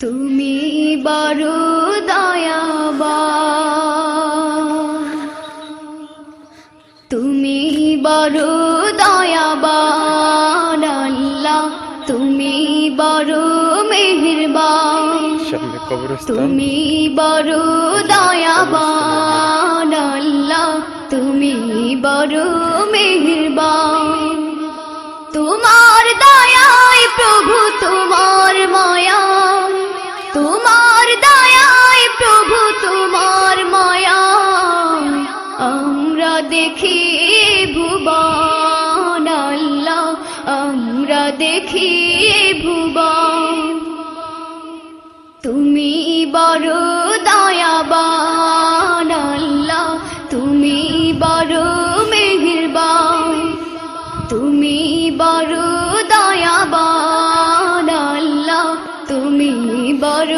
তুমি বড় দয়াবান। তুমি বড় দয়াবান আল্লাহ তুমি বড় মেহেরবান। সামনে তুমি বড় দয়াবান আল্লাহ তুমি বড় মেহেরবান। তোমার দয়ায় প্রভু দেখি ভুবন আমরা দেখি ভুবন। তুমি বড় দয়াবান আল্লাহ, তুমি বড় মেহেরবান। তুমি বড় দয়াবান আল্লাহ, তুমি বড়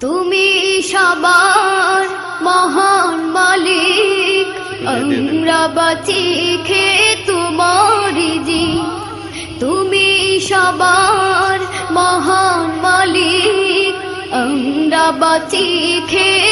তুমি সবার মহান মালিক। আমরা বাঁচি খে তোমার তুমি সবার মহান মালিক। আমরা বাঁচি খে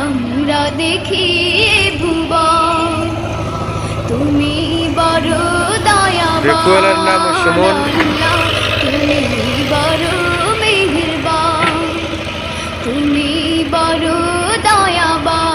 আমরা দেখি ভুব তুমি বড় দয়া নাম সুমন।